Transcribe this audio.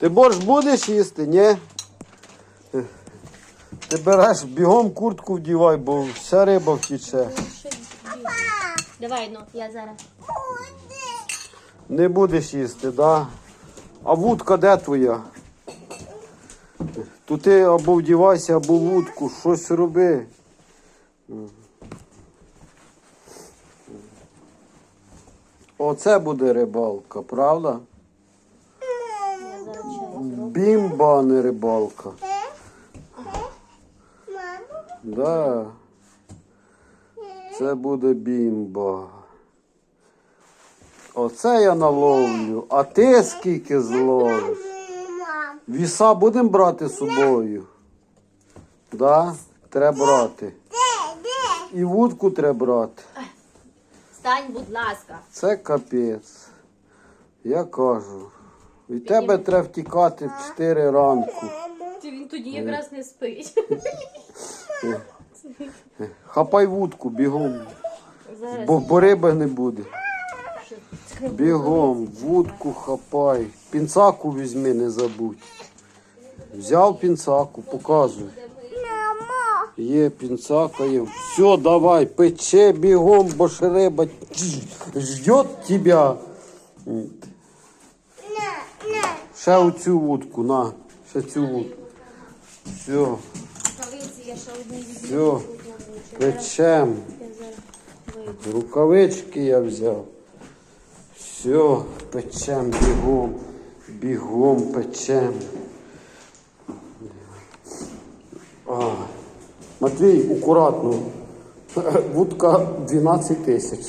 Ти борщ будеш їсти, ні? Ти береш бігом куртку вдівай, бо вся риба втіче. Давай, ну, я зараз. Не будеш їсти, да? А вудка де твоя? То ти або вдівайся, або вудку, щось роби. Оце буде рибалка, правда? Бімба, а не рибалка. Да. Це буде бімба. Оце я наловлю. А ти скільки зловиш? Віса будемо брати з собою. Да? Треба брати. І вудку треба брати. Стань, будь ласка. Це капець. Я кажу. Від тебе треба втікати в 4 ранку. Він тоді якраз не спить. Хапай вудку бігом, Зараз. бо, бо риби не буде. Бігом, вудку хапай. Пінцаку візьми, не забудь. Взяв пінцаку, показуй. Є пінцака, є. Все, давай, пече бігом, бо ж риба ждет тебе. Ще оцю вудку, на, ще цю вудку. Все, все, печем. Рукавички я взяв. Все, печем бігом, бігом печем. А, Матвій, акуратно. Вудка 12 тисяч.